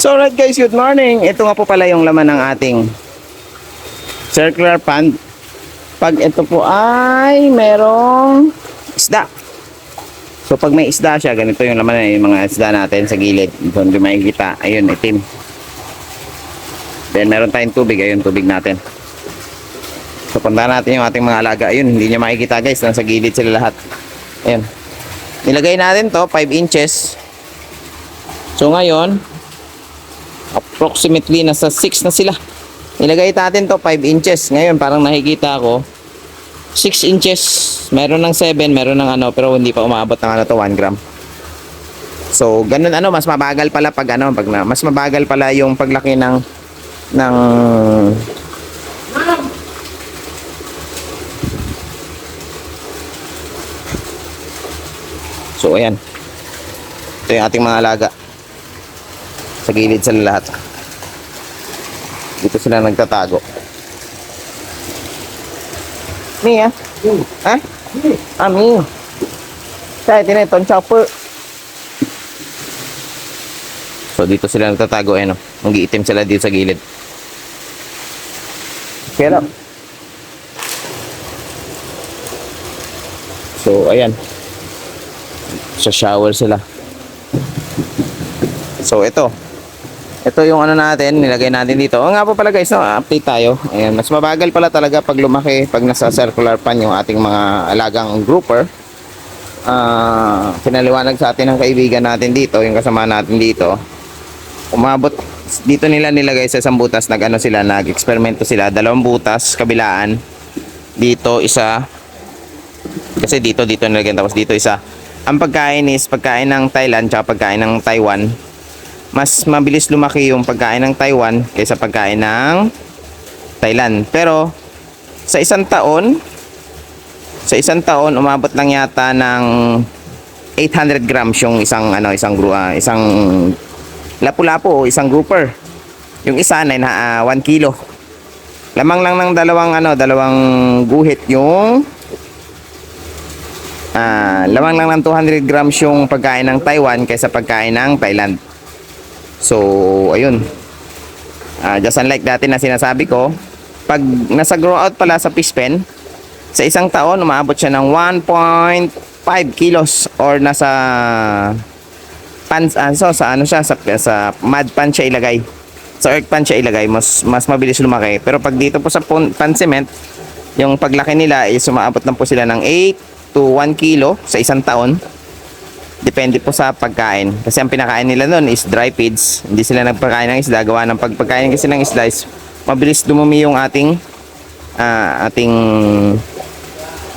So alright guys, good morning. Ito nga po pala yung laman ng ating circular pond. Pag ito po ay merong isda. So pag may isda siya, ganito yung laman ng mga isda natin sa gilid. Ito hindi makikita. Ayun, itim. Then meron tayong tubig. Ayun, tubig natin. So punta natin yung ating mga alaga. Ayun, hindi niya makikita guys. Nasa gilid sila lahat. Ayun. Nilagay natin to 5 inches. So ngayon, approximately nasa 6 na sila. Nilagay natin to 5 inches. Ngayon parang nakikita ko 6 inches. Meron ng 7, meron ng ano, pero hindi pa umabot ng ano to 1 gram. So, ganun ano, mas mabagal pala pag ano, pag mas mabagal pala yung paglaki ng ng So, ayan. Ito yung ating mga alaga. Sa gilid sila lahat. Dito sila nagtatago. Mia? Ha? Ah, Mia. Sa ito na itong chopper. So, dito sila nagtatago. Ayan o. Mag-iitim sila dito sa gilid. Pero. So, ayan. Sa shower sila. So, ito. Ito yung ano natin, nilagay natin dito. O nga po pala guys, no, update tayo. Ayan, mas mabagal pala talaga pag lumaki, pag nasa circular pan yung ating mga alagang grouper. Ah, pinaliwanag sa atin ng kaibigan natin dito, yung kasama natin dito. Umabot dito nila nilagay sa isang butas, nag-ano sila, nag-eksperimento sila, dalawang butas, kabilaan. Dito isa kasi dito dito nilagyan tapos dito isa. Ang pagkain is pagkain ng Thailand tsaka pagkain ng Taiwan mas mabilis lumaki yung pagkain ng Taiwan kaysa pagkain ng Thailand. Pero sa isang taon, sa isang taon umabot lang yata ng 800 grams yung isang ano, isang ah, isang lapu-lapu o isang grouper. Yung isa na uh, 1 kilo. Lamang lang ng dalawang ano, dalawang guhit yung ah, lamang lang ng 200 grams yung pagkain ng Taiwan kaysa pagkain ng Thailand. So, ayun. Uh, just unlike dati na sinasabi ko, pag nasa grow out pala sa fish pen, sa isang taon, umabot siya ng 1.5 kilos or nasa pan, ah, so, sa ano siya, sa, sa mud pan siya ilagay. Sa earth pan siya ilagay, mas, mas mabilis lumaki. Pero pag dito po sa pan, pan cement, yung paglaki nila is umaabot lang po sila ng 8 to 1 kilo sa isang taon. Depende po sa pagkain. Kasi ang pinakain nila noon is dry feeds. Hindi sila nagpakain ng isda. Gawa ng pagpagkain kasi ng isda is mabilis dumumi yung ating ah, ating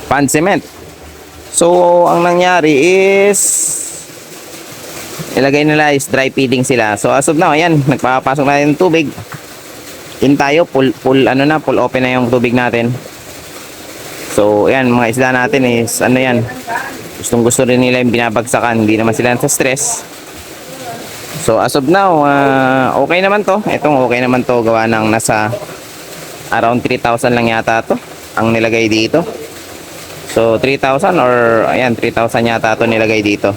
pan cement. So, ang nangyari is ilagay nila is dry feeding sila. So, as of now, ayan, nagpapasok na yung tubig. Yun tayo, full, full, ano na, full open na yung tubig natin. So, ayan, mga isda natin is, ano yan, gustong gusto rin nila yung binabagsakan. Hindi naman sila sa stress. So as of now ah, okay naman to. Itong okay naman to. Gawa ng nasa around 3,000 lang yata to ang nilagay dito. So 3,000 or ayan 3,000 yata to nilagay dito.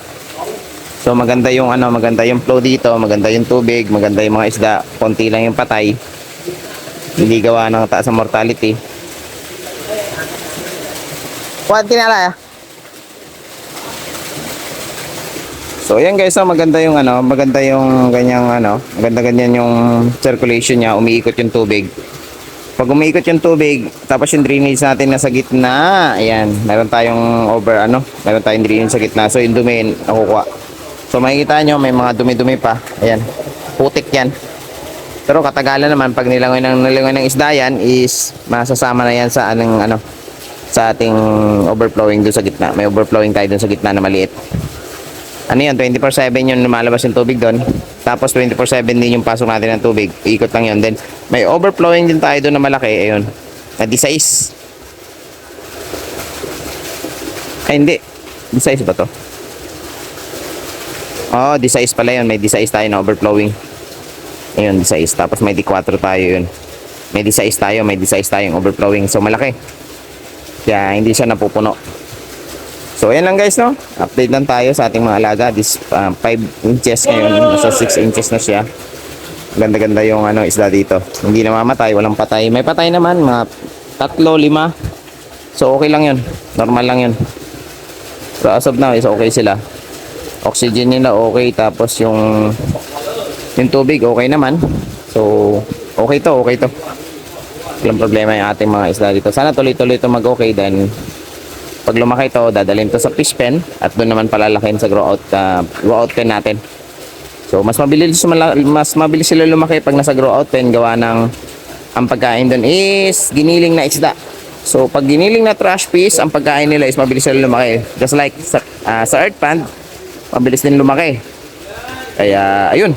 So maganda yung ano maganda yung flow dito maganda yung tubig maganda yung mga isda. Konti lang yung patay. Hindi gawa ng taas sa mortality. Kuwan tinala So ayan guys, no, maganda yung ano, maganda yung ganyang ano, maganda ganyan yung circulation niya, umiikot yung tubig. Pag umiikot yung tubig, tapos yung drainage natin nasa gitna, ayan, meron tayong over ano, meron tayong drainage sa gitna. So yung dumi nakukuha. So makikita nyo, may mga dumi-dumi pa. Ayan, putik yan. Pero katagalan naman, pag nilangoy ng nilangoy ng isda yan, is masasama na yan sa anong ano, sa ating overflowing doon sa gitna. May overflowing tayo doon sa gitna na maliit ano yan, 24-7 yung lumalabas yung tubig doon. Tapos 24-7 din yung pasok natin ng tubig. Ikot lang yun. Then may overflowing din tayo doon na malaki. Ayun. Na D6. Ay hindi. D6 ba to? Oh, D6 pala yun. May D6 tayo na overflowing. Ayun, D6. Tapos may D4 tayo yun. May D6 tayo. May D6 tayong overflowing. So malaki. Kaya hindi siya napupuno. So, ayan lang guys, no? Update lang tayo sa ating mga alaga. This 5 inches ngayon. Nasa 6 inches na siya. Ganda-ganda yung ano isda dito. Hindi namamatay, walang patay. May patay naman, mga tatlo, lima. So okay lang yun. Normal lang yun. So as of now is okay sila. Oxygen nila okay tapos yung yung tubig okay naman. So okay to, okay to. Walang problema yung ating mga isda dito. Sana tuloy-tuloy to mag-okay then pag lumaki to, dadalhin to sa fish pen at doon naman palalakin sa grow out uh, grow out pen natin. So mas mabilis mas mabilis sila lumaki pag nasa grow out pen gawa ng ang pagkain doon is giniling na isda. So pag giniling na trash piece, ang pagkain nila is mabilis sila lumaki. Just like sa, ah, sa earth pond, mabilis din lumaki. Kaya ayun.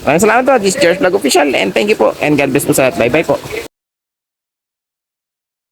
Maraming salamat po. This is George Vlog Official and thank you po and God bless po sa lahat. Bye bye po.